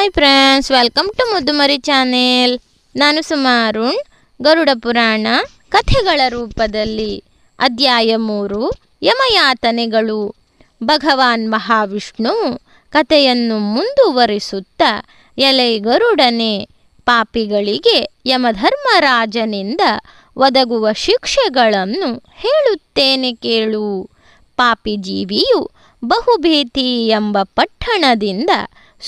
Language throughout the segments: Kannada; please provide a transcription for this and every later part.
Hi friends welcome to Muddumari channel ನಾನು ಸುಮಾರುಣ್ ಗರುಡ ಪುರಾಣ, ಕಥೆಗಳ ರೂಪದಲ್ಲಿ. ಅಧ್ಯಾಯ ಮೂರು, ಯಮಯಾತನೆಗಳು. ಭಗವಾನ್ ಮಹಾವಿಷ್ಣು ಕಥೆಯನ್ನು ಮುಂದುವರಿಸುತ್ತಾ ಎಲೆ ಗರುಡನೆ ಪಾಪಿಗಳಿಗೆ ಯಮಧರ್ಮರಾಜನಿಂದ ಒದಗುವ ಶಿಕ್ಷೆಗಳನ್ನು ಹೇಳುತ್ತೇನೆ ಕೇಳು. ಪಾಪಿ ಜೀವಿಯು ಬಹುಭೀತಿ ಎಂಬ ಪಟ್ಟಣದಿಂದ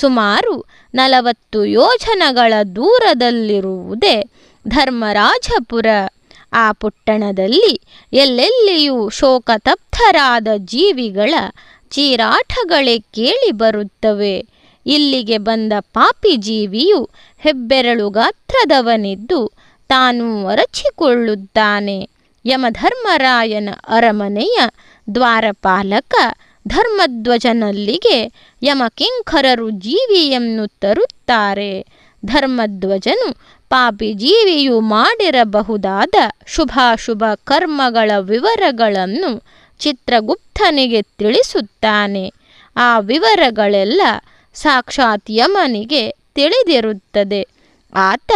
ಸುಮಾರು ನಲವತ್ತು ಯೋಜನಗಳ ದೂರದಲ್ಲಿರುವುದೇ ಧರ್ಮರಾಜಪುರ. ಆ ಪುಟ್ಟಣದಲ್ಲಿ ಎಲ್ಲೆಲ್ಲಿಯೂ ಶೋಕತಪ್ತರಾದ ಜೀವಿಗಳ ಚೀರಾಟಗಳೇ ಕೇಳಿ ಬರುತ್ತವೆ. ಇಲ್ಲಿಗೆ ಬಂದ ಪಾಪಿ ಜೀವಿಯು ಹೆಬ್ಬೆರಳು ಗಾತ್ರದವನಿದ್ದು ತಾನು ಅರಚಿಕೊಳ್ಳುತ್ತಾನೆ. ಯಮಧರ್ಮರಾಯನ ಅರಮನೆಯ ದ್ವಾರಪಾಲಕ ಧರ್ಮಧ್ವಜನಲ್ಲಿಗೆ ಯಮಕಿಂಕರರು ಜೀವಿಯನ್ನು ತರುತ್ತಾರೆ ಧರ್ಮಧ್ವಜನು ಪಾಪಿ ಜೀವಿಯು ಮಾಡಿರಬಹುದಾದ ಶುಭಾಶುಭ ಕರ್ಮಗಳ ವಿವರಗಳನ್ನು ಚಿತ್ರಗುಪ್ತನಿಗೆ ತಿಳಿಸುತ್ತಾನೆ. ಆ ವಿವರಗಳೆಲ್ಲ ಸಾಕ್ಷಾತ್ ಯಮನಿಗೆ ತಿಳಿದಿರುತ್ತದೆ. ಆತ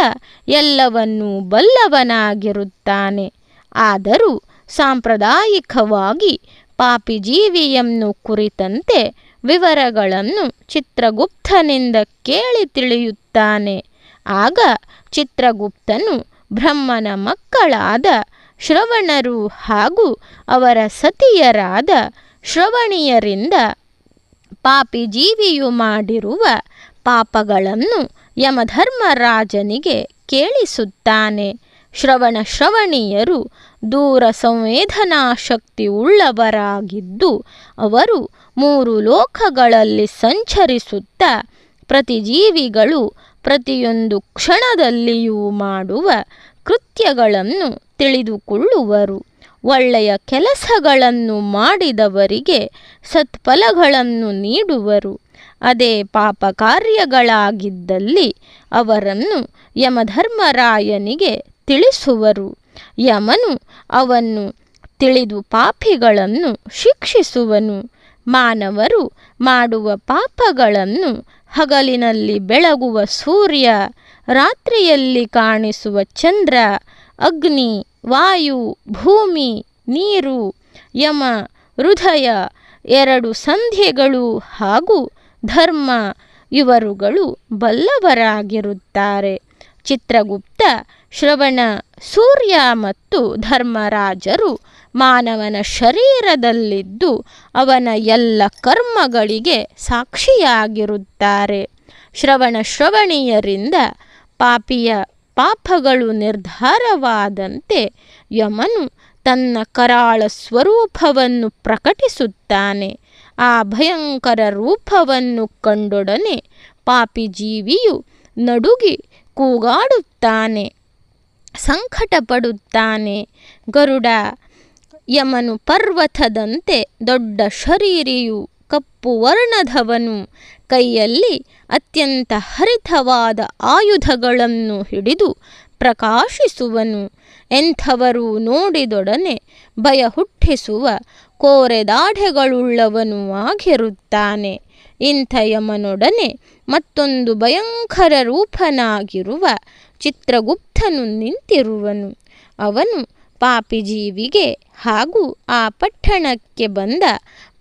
ಎಲ್ಲವನ್ನೂ ಬಲ್ಲವನಾಗಿರುತ್ತಾನೆ. ಆದರೂ ಸಾಂಪ್ರದಾಯಿಕವಾಗಿ ಪಾಪಿ ಜೀವಿಯನ್ನು ಕುರಿತಂತೆ ವಿವರಗಳನ್ನು ಚಿತ್ರಗುಪ್ತನಿಂದ ಕೇಳಿ ತಿಳಿಯುತ್ತಾನೆ. ಆಗ ಚಿತ್ರಗುಪ್ತನು ಬ್ರಹ್ಮನ ಮಕ್ಕಳಾದ ಶ್ರವಣರು ಹಾಗೂ ಅವರ ಸತಿಯರಾದ ಶ್ರವಣಿಯರಿಂದ ಪಾಪಿ ಜೀವಿಯು ಮಾಡಿರುವ ಪಾಪಗಳನ್ನು ಯಮಧರ್ಮರಾಜನಿಗೆ ಕೇಳಿಸುತ್ತಾನೆ. ಶ್ರವಣ ಶ್ರವಣಿಯರು ದೂರ ಸಂವೇದನಾ ಶಕ್ತಿ ಉಳ್ಳವರಾಗಿದ್ದು ಅವರು ಮೂರು ಲೋಕಗಳಲ್ಲಿ ಸಂಚರಿಸುತ್ತಾ ಪ್ರತಿ ಜೀವಿಗಳು ಪ್ರತಿಯೊಂದು ಕ್ಷಣದಲ್ಲಿಯೂ ಮಾಡುವ ಕೃತ್ಯಗಳನ್ನು ತಿಳಿದುಕೊಳ್ಳುವರು. ಒಳ್ಳೆಯ ಕೆಲಸಗಳನ್ನು ಮಾಡಿದವರಿಗೆ ಸತ್ಫಲಗಳನ್ನು ನೀಡುವರು. ಅದೇ ಪಾಪ ಕಾರ್ಯಗಳಾಗಿದ್ದಲ್ಲಿ ಅವರನ್ನು ಯಮಧರ್ಮರಾಯನಿಗೆ ತಿಳಿಸುವರು. ಯಮನು ಅವನ್ನು ತಿಳಿದು ಪಾಪಿಗಳನ್ನು ಶಿಕ್ಷಿಸುವನು. ಮಾನವರು ಮಾಡುವ ಪಾಪಗಳನ್ನು ಹಗಲಿನಲ್ಲಿ ಬೆಳಗುವ ಸೂರ್ಯ, ರಾತ್ರಿಯಲ್ಲಿ ಕಾಣಿಸುವ ಚಂದ್ರ, ಅಗ್ನಿ, ವಾಯು, ಭೂಮಿ, ನೀರು, ಯಮ, ಹೃದಯ, ಎರಡು ಸಂಧ್ಯೆಗಳು ಹಾಗೂ ಧರ್ಮ, ಇವರುಗಳು ಬಲ್ಲವರಾಗಿರುತ್ತಾರೆ. ಚಿತ್ರಗುಪ್ತ, ಶ್ರವಣ ಸೂರ್ಯ ಮತ್ತು ಧರ್ಮರಾಜರು ಮಾನವನ ಶರೀರದಲ್ಲಿದ್ದು ಅವನ ಎಲ್ಲ ಕರ್ಮಗಳಿಗೆ ಸಾಕ್ಷಿಯಾಗಿರುತ್ತಾರೆ. ಶ್ರವಣ ಶ್ರವಣೀಯರಿಂದ ಪಾಪಿಯ ಪಾಪಗಳು ನಿರ್ಧಾರವಾದಂತೆ ಯಮನು ತನ್ನ ಕರಾಳ ಸ್ವರೂಪವನ್ನು ಪ್ರಕಟಿಸುತ್ತಾನೆ. ಆ ಭಯಂಕರ ರೂಪವನ್ನು ಕಂಡೊಡನೆ ಪಾಪಿ ಜೀವಿಯು ನಡುಗಿ ಕೂಗಾಡುತ್ತಾನೆ, ಸಂಕಟಪಡುತ್ತಾನೆ. ಗರುಡ, ಯಮನು ಪರ್ವತದಂತೆ ದೊಡ್ಡ ಶರೀರಿಯು ಕಪ್ಪು ವರ್ಣದವನು. ಕೈಯಲ್ಲಿ ಅತ್ಯಂತ ಹರಿತವಾದ ಆಯುಧಗಳನ್ನು ಹಿಡಿದು ಪ್ರಕಾಶಿಸುವನು. ಎಂಥವರು ನೋಡಿದೊಡನೆ ಭಯ ಹುಟ್ಟಿಸುವ ಕೋರೆದಾಢೆಗಳುಳ್ಳವನು ಆಗಿರುತ್ತಾನೆ. ಇಂಥ ಯಮನೊಡನೆ ಮತ್ತೊಂದು ಭಯಂಕರ ರೂಪನಾಗಿರುವ ಚಿತ್ರಗುಪ್ತನು ನಿಂತಿರುವನು. ಅವನು ಪಾಪಿ ಜೀವಿಗೆ ಹಾಗೂ ಆ ಪಟ್ಟಣಕ್ಕೆ ಬಂದ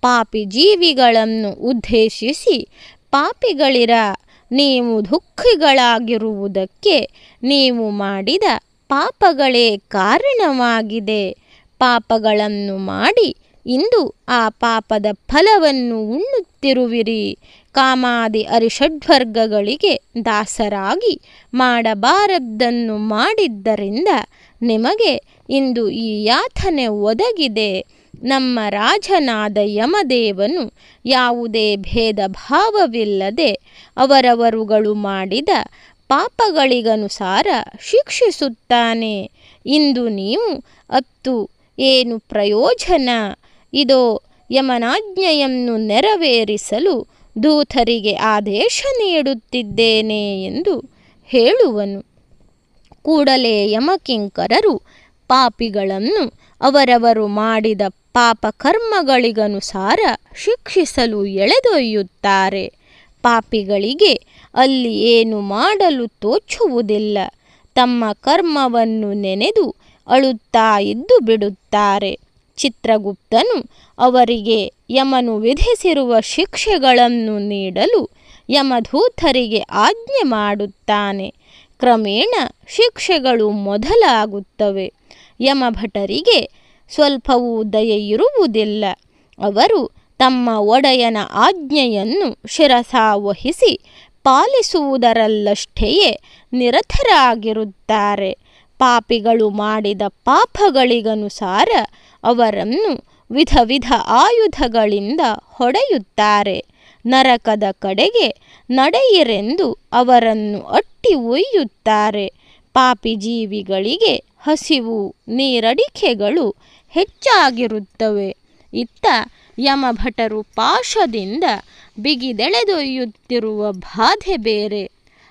ಪಾಪಿ ಜೀವಿಗಳನ್ನು ಉದ್ದೇಶಿಸಿ, ಪಾಪಿಗಳಿರ, ನೀವು ದುಃಖಿಗಳಾಗಿರುವುದಕ್ಕೆ ನೀವು ಮಾಡಿದ ಪಾಪಗಳೇ ಕಾರಣವಾಗಿದೆ. ಪಾಪಗಳನ್ನು ಮಾಡಿ ಇಂದು ಆ ಪಾಪದ ಫಲವನ್ನು ಉಣ್ಣುತ್ತಿರುವಿರಿ. ಕಾಮಾದಿ ಅರಿಷಡ್ವರ್ಗಗಳಿಗೆ ದಾಸರಾಗಿ ಮಾಡಬಾರದ್ದನ್ನು ಮಾಡಿದ್ದರಿಂದ ನಿಮಗೆ ಇಂದು ಈ ಯಾತನೆ ಒದಗಿದೆ. ನಮ್ಮ ರಾಜನಾದ ಯಮದೇವನು ಯಾವುದೇ ಭೇದ ಭಾವವಿಲ್ಲದೆ ಅವರವರುಗಳು ಮಾಡಿದ ಪಾಪಗಳಿಗನುಸಾರ ಶಿಕ್ಷಿಸುತ್ತಾನೆ. ಇಂದು ನೀವು ಅತ್ತು ಏನು ಪ್ರಯೋಜನ? ಇದೋ ಯಮನಾಜ್ಞೆಯನ್ನು ನೆರವೇರಿಸಲು ದೂತರಿಗೆ ಆದೇಶ ನೀಡುತ್ತಿದ್ದೇನೆ ಎಂದು ಹೇಳುವನು. ಕೂಡಲೇ ಯಮಕಿಂಕರರು ಪಾಪಿಗಳನ್ನು ಅವರವರು ಮಾಡಿದ ಪಾಪ ಕರ್ಮಗಳಿಗನುಸಾರ ಶಿಕ್ಷಿಸಲು ಎಳೆದೊಯ್ಯುತ್ತಾರೆ. ಪಾಪಿಗಳಿಗೆ ಅಲ್ಲಿ ಏನು ಮಾಡಲು ತೋಚುವುದಿಲ್ಲ. ತಮ್ಮ ಕರ್ಮವನ್ನು ನೆನೆದು ಅಳುತ್ತಾ ಇದ್ದು ಬಿಡುತ್ತಾರೆ. ಚಿತ್ರಗುಪ್ತನು ಅವರಿಗೆ ಯಮನು ವಿಧಿಸಿರುವ ಶಿಕ್ಷೆಗಳನ್ನು ನೀಡಲು ಯಮಧೂತರಿಗೆ ಆಜ್ಞೆ ಮಾಡುತ್ತಾನೆ. ಕ್ರಮೇಣ ಶಿಕ್ಷೆಗಳು ಮೊದಲಾಗುತ್ತವೆ. ಯಮಭಟರಿಗೆ ಸ್ವಲ್ಪವೂ ದಯೆಯಿರುವುದಿಲ್ಲ ಅವರು ತಮ್ಮ ಒಡೆಯನ ಆಜ್ಞೆಯನ್ನು ಶಿರಸಾವಹಿಸಿ ಪಾಲಿಸುವುದರಲ್ಲಷ್ಟೆಯೇ ನಿರತರಾಗಿರುತ್ತಾರೆ. ಪಾಪಿಗಳು ಮಾಡಿದ ಪಾಪಗಳಿಗನುಸಾರ ಅವರನ್ನು ವಿಧ ವಿಧ ಆಯುಧಗಳಿಂದ ಹೊಡೆಯುತ್ತಾರೆ. ನರಕದ ಕಡೆಗೆ ನಡೆಯಿರೆಂದು ಅವರನ್ನು ಅಟ್ಟಿ ಒಯ್ಯುತ್ತಾರೆ. ಪಾಪಿ ಜೀವಿಗಳಿಗೆ ಹಸಿವು ನೀರಡಿಕೆಗಳು ಹೆಚ್ಚಾಗಿರುತ್ತವೆ. ಇತ್ತ ಯಮಭಟರು ಪಾಶದಿಂದ ಬಿಗಿದೆಳೆದೊಯ್ಯುತ್ತಿರುವ ಬಾಧೆ ಬೇರೆ.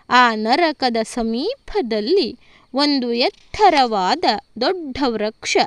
ಆ ನರಕದ ಸಮೀಪದಲ್ಲಿ ಒಂದು ಎತ್ತರವಾದ ದೊಡ್ಡ ವೃಕ್ಷ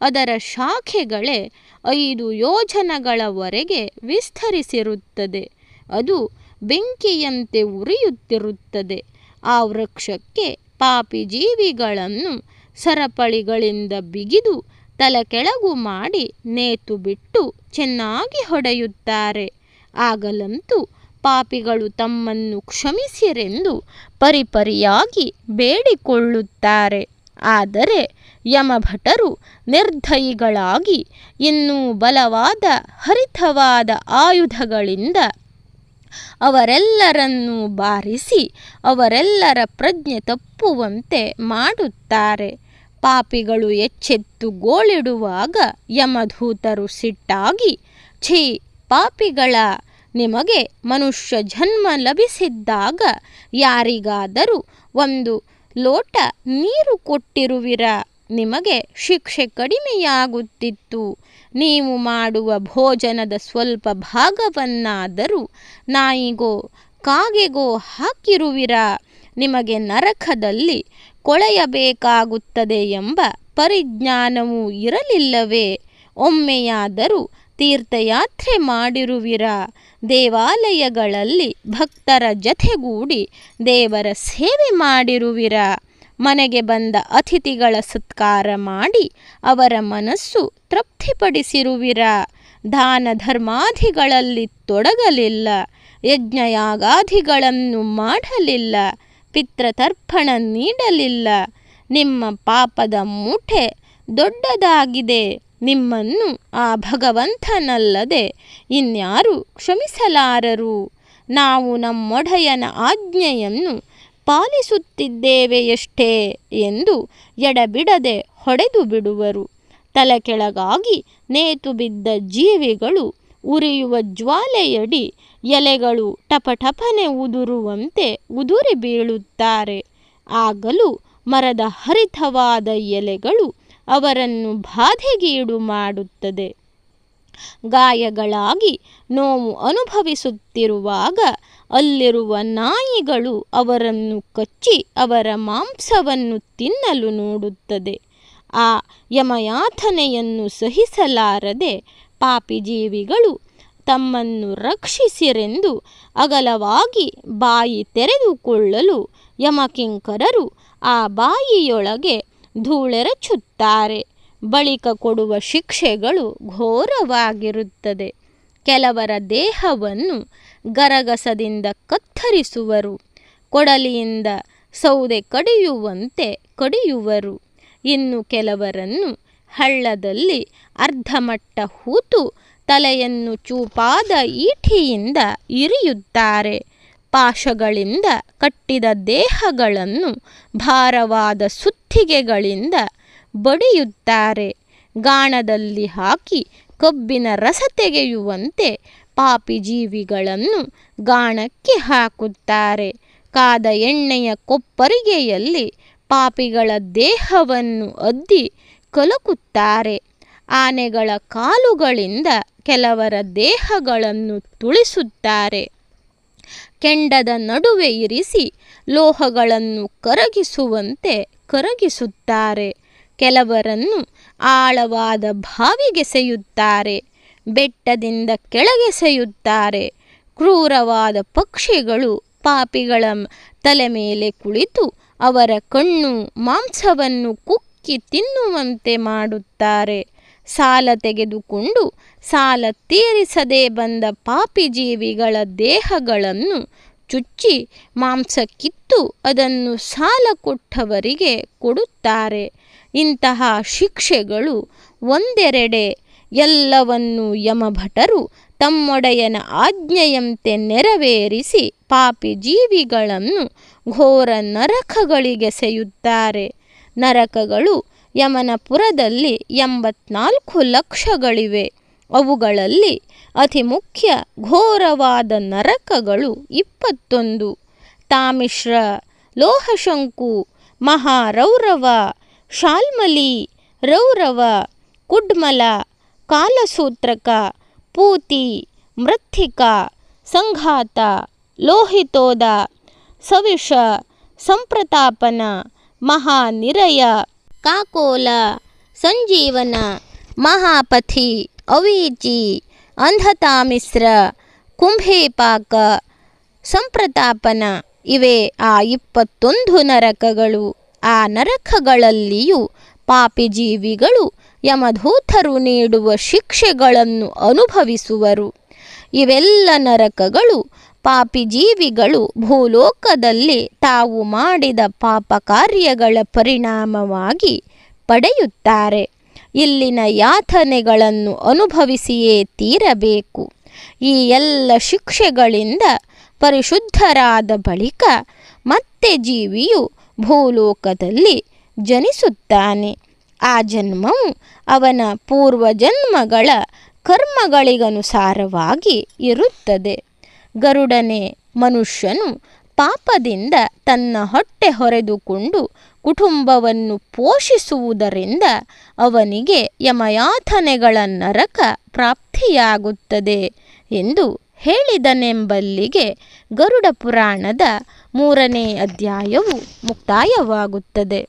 ಅದರ ಶಾಖೆಗಳೇ ಐದು ಯೋಜನಗಳವರೆಗೆ ವಿಸ್ತರಿಸಿರುತ್ತದೆ. ಅದು ಬೆಂಕಿಯಂತೆ ಉರಿಯುತ್ತಿರುತ್ತದೆ. ಆ ವೃಕ್ಷಕ್ಕೆ ಪಾಪಿ ಜೀವಿಗಳನ್ನು ಸರಪಳಿಗಳಿಂದ ಬಿಗಿದು ತಲೆಕೆಳಗು ಮಾಡಿ ನೇತು ಬಿಟ್ಟು ಚೆನ್ನಾಗಿ ಹೊಡೆಯುತ್ತಾರೆ. ಆಗಲಂತೂ ಪಾಪಿಗಳು ತಮ್ಮನ್ನು ಕ್ಷಮಿಸಿರೆಂದು ಪರಿಪರಿಯಾಗಿ ಬೇಡಿಕೊಳ್ಳುತ್ತಾರೆ. ಆದರೆ ಯಮಭಟರು ನಿರ್ಧಯಿಗಳಾಗಿ ಇನ್ನೂ ಬಲವಾದ, ಹರಿತವಾದ ಆಯುಧಗಳಿಂದ ಅವರೆಲ್ಲರನ್ನೂ ಬಾರಿಸಿ ಅವರೆಲ್ಲರ ಪ್ರಜ್ಞೆ ತಪ್ಪುವಂತೆ ಮಾಡುತ್ತಾರೆ. ಪಾಪಿಗಳು ಎಚ್ಚೆತ್ತು ಗೋಳಿಡುವಾಗ ಯಮಧೂತರು ಸಿಟ್ಟಾಗಿ, ಛೀ, ಪಾಪಿಗಳ, ನಿಮಗೆ ಮನುಷ್ಯ ಜನ್ಮ ಲಭಿಸಿದ್ದಾಗ ಯಾರಿಗಾದರೂ ಒಂದು ಲೋಟ ನೀರು ಕೊಟ್ಟಿರುವಿರ. ನಿಮಗೆ ಶಿಕ್ಷೆ ಕಡಿಮೆಯಾಗುತ್ತಿತ್ತು. ನೀವು ಮಾಡುವ ಭೋಜನದ ಸ್ವಲ್ಪ ಭಾಗವನ್ನಾದರೂ ನಾಯಿಗೋ, ಕಾಗೆಗೋ ಹಾಕಿರುವಿರ. ನಿಮಗೆ ನರಕದಲ್ಲಿ ಕೊಳೆಯಬೇಕಾಗುತ್ತದೆ ಎಂಬ ಪರಿಜ್ಞಾನವೂ ಇರಲಿಲ್ಲವೇ. ಒಮ್ಮೆಯಾದರೂ ತೀರ್ಥಯಾತ್ರೆ ಮಾಡಿರುವಿರ. ದೇವಾಲಯಗಳಲ್ಲಿ ಭಕ್ತರ ಜತೆಗೂಡಿ ದೇವರ ಸೇವೆ ಮಾಡಿರುವಿರ. ಮನೆಗೆ ಬಂದ ಅತಿಥಿಗಳ ಸತ್ಕಾರ ಮಾಡಿ ಅವರ ಮನಸ್ಸು ತೃಪ್ತಿಪಡಿಸಿರುವಿರ. ದಾನ ಧರ್ಮಾದಿಗಳಲ್ಲಿ ತೊಡಗಲಿಲ್ಲ. ಯಜ್ಞಯಾಗಾದಿಗಳನ್ನು ಮಾಡಲಿಲ್ಲ. ಪಿತೃತರ್ಪಣ ನೀಡಲಿಲ್ಲ. ನಿಮ್ಮ ಪಾಪದ ಮೂಟೆ ದೊಡ್ಡದಾಗಿದೆ. ನಿಮ್ಮನ್ನು ಆ ಭಗವಂತನಲ್ಲದೆ ಇನ್ಯಾರು ಕ್ಷಮಿಸಲಾರರು? ನಾವು ನಮ್ಮೊಡೆಯನ ಆಜ್ಞೆಯನ್ನು ಪಾಲಿಸುತ್ತಿದ್ದೇವೆಯಷ್ಟೇ ಎಂದು ಎಡಬಿಡದೆ ಹೊಡೆದು ಬಿಡುವರು. ತಲೆ ಕೆಳಗಾಗಿ ನೇತು ಬಿದ್ದ ಜೀವಿಗಳು ಉರಿಯುವ ಜ್ವಾಲೆಯಡಿ ಎಲೆಗಳು ಟಪಟಪನೆ ಉದುರುವಂತೆ ಉದುರಿ ಬೀಳುತ್ತಾರೆ. ಆಗಲೂ ಮರದ ಹರಿತವಾದ ಎಲೆಗಳು ಅವರನ್ನು ಬಾಧೆಗೀಡು ಮಾಡುತ್ತದೆ. ಗಾಯಗಳಾಗಿ ನೋವು ಅನುಭವಿಸುತ್ತಿರುವಾಗ ಅಲ್ಲಿರುವ ನಾಯಿಗಳು ಅವರನ್ನು ಕಚ್ಚಿ ಅವರ ಮಾಂಸವನ್ನು ತಿನ್ನಲು ನೋಡುತ್ತದೆ. ಆ ಯಮಯಾತನೆಯನ್ನು ಸಹಿಸಲಾರದೆ ಪಾಪಿ ಜೀವಿಗಳು ತಮ್ಮನ್ನು ರಕ್ಷಿಸಿರೆಂದು ಅಗಲವಾಗಿ ಬಾಯಿ ತೆರೆದುಕೊಳ್ಳಲು ಯಮಕಿಂಕರರು ಆ ಬಾಯಿಯೊಳಗೆ ಧೂಳೆರಚುತ್ತಾರೆ ಬಳಿಕ ಕೊಡುವ ಶಿಕ್ಷೆಗಳು ಘೋರವಾಗಿರುತ್ತದೆ. ಕೆಲವರ ದೇಹವನ್ನು ಗರಗಸದಿಂದ ಕತ್ತರಿಸುವರು. ಕೊಡಲಿಯಿಂದ ಸೌದೆ ಕಡಿಯುವಂತೆ ಕಡಿಯುವರು. ಇನ್ನು ಕೆಲವರನ್ನು ಹಳ್ಳದಲ್ಲಿ ಅರ್ಧಮಟ್ಟ ಹೂತು ತಲೆಯನ್ನು ಚೂಪಾದ ಈಟಿಯಿಂದ ಇರಿಯುತ್ತಾರೆ. ಪಾಶಗಳಿಂದ ಕಟ್ಟಿದ ದೇಹಗಳನ್ನು ಭಾರವಾದ ಸುತ್ತಿಗೆಗಳಿಂದ ಬಡಿಯುತ್ತಾರೆ. ಗಾಣದಲ್ಲಿ ಹಾಕಿ ಕಬ್ಬಿನ ರಸ ತೆಗೆಯುವಂತೆ ಪಾಪಿ ಜೀವಿಗಳನ್ನು ಗಾಣಕ್ಕೆ ಹಾಕುತ್ತಾರೆ. ಕಾದ ಎಣ್ಣೆಯ ಕೊಪ್ಪರಿಗೆಯಲ್ಲಿ ಪಾಪಿಗಳ ದೇಹವನ್ನು ಅದ್ದಿ ಕಲಕುತ್ತಾರೆ. ಆನೆಗಳ ಕಾಲುಗಳಿಂದ ಕೆಲವರ ದೇಹಗಳನ್ನು ತುಳಿಸುತ್ತಾರೆ. ಕೆಂಡದ ನಡುವೆ ಇರಿಸಿ ಲೋಹಗಳನ್ನು ಕರಗಿಸುವಂತೆ ಕರಗಿಸುತ್ತಾರೆ. ಕೆಲವರನ್ನು ಆಳವಾದ ಬಾವಿಗೆಸೆಯುತ್ತಾರೆ ಬೆಟ್ಟದಿಂದ ಕೆಳಗೆಸೆಯುತ್ತಾರೆ ಕ್ರೂರವಾದ ಪಕ್ಷಿಗಳು ಪಾಪಿಗಳ ತಲೆ ಮೇಲೆ ಕುಳಿತು ಅವರ ಕಣ್ಣು ಮಾಂಸವನ್ನು ಕುಕ್ಕಿ ತಿನ್ನುವಂತೆ ಮಾಡುತ್ತಾರೆ. ಸಾಲ ತೆಗೆದುಕೊಂಡು ಸಾಲ ತೀರಿಸದೆ ಬಂದ ಪಾಪಿ ಜೀವಿಗಳ ದೇಹಗಳನ್ನು ಚುಚ್ಚಿ ಮಾಂಸ ಕಿತ್ತು ಅದನ್ನು ಸಾಲ ಕೊಟ್ಟವರಿಗೆ ಕೊಡುತ್ತಾರೆ. ಇಂತಹ ಶಿಕ್ಷೆಗಳು ಒಂದೆರಡೆ ಎಲ್ಲವನ್ನು ಯಮಭಟರು ತಮ್ಮೊಡೆಯನ ಆಜ್ಞೆಯಂತೆ ನೆರವೇರಿಸಿ ಪಾಪಿ ಜೀವಿಗಳನ್ನು ಘೋರ ನರಕಗಳಿಗೆ ಸೆಯುತ್ತಾರೆ. ನರಕಗಳು ಯಮನಪುರದಲ್ಲಿ ಎಂಬತ್ನಾಲ್ಕು ಲಕ್ಷಗಳಿವೆ. ಅವುಗಳಲ್ಲಿ ಅತಿ ಮುಖ್ಯ ಘೋರವಾದ ನರಕಗಳು ಇಪ್ಪತ್ತೊಂದು. ತಾಮಿಶ್ರ, ಲೋಹಶಂಕು, ಮಹಾರೌರವ, ಶಾಲ್ಮಲಿ, ರೌರವ, ಕುಡ್ಮಲ, ಕಾಲಸೂತ್ರಕ, ಪೂತಿ, ಮೃತ್ತಿಕ, ಸಂಘಾತ, ಲೋಹಿತೋದ ಸವಿಷ ಸಂಪ್ರತಾಪನ, ಮಹಾನಿರಯ ಕಾಕೋಲ, ಸಂಜೀವನ ಮಹಾಪಥಿ ಅವೀಚಿ ಅಂಧತಾಮಿಸ್ರ, ಕುಂಭೇಪಾಕ, ಸಂಪ್ರತಾಪನ ಇವೆ ಆ ಇಪ್ಪತ್ತೊಂದು ನರಕಗಳು. ಆ ನರಕಗಳಲ್ಲಿಯೂ ಪಾಪಿ ಜೀವಿಗಳು ಯಮಧೂತರು ನೀಡುವ ಶಿಕ್ಷೆಗಳನ್ನು ಅನುಭವಿಸುವರು. ಇವೆಲ್ಲ ನರಕಗಳು ಪಾಪಿ ಜೀವಿಗಳು ಭೂಲೋಕದಲ್ಲಿ ತಾವು ಮಾಡಿದ ಪಾಪ ಕಾರ್ಯಗಳ ಪರಿಣಾಮವಾಗಿ ಪಡೆಯುತ್ತಾರೆ. ಇಲ್ಲಿನ ಯಾತನೆಗಳನ್ನು ಅನುಭವಿಸಿಯೇ ತೀರಬೇಕು. ಈ ಎಲ್ಲ ಶಿಕ್ಷೆಗಳಿಂದ ಪರಿಶುದ್ಧರಾದ ಬಳಿಕ ಮತ್ತೆ ಜೀವಿಯು ಭೂಲೋಕದಲ್ಲಿ ಜನಿಸುತ್ತಾನೆ. ಆ ಜನ್ಮವು ಅವನ ಪೂರ್ವಜನ್ಮಗಳ ಕರ್ಮಗಳಿಗನುಸಾರವಾಗಿ ಇರುತ್ತದೆ. ಗರುಡನೆ ಮನುಷ್ಯನು ಪಾಪದಿಂದ ತನ್ನ ಹೊಟ್ಟೆ ಹೊರೆದುಕೊಂಡು ಕುಟುಂಬವನ್ನು ಪೋಷಿಸುವುದರಿಂದ ಅವನಿಗೆ ಯಮಯಾತನೆಗಳ ನರಕ ಪ್ರಾಪ್ತಿಯಾಗುತ್ತದೆ ಎಂದು ಹೇಳಿದನೆಂಬಲ್ಲಿಗೆ ಗರುಡ ಪುರಾಣದ ಮೂರನೇ ಅಧ್ಯಾಯವು ಮುಕ್ತಾಯವಾಗುತ್ತದೆ.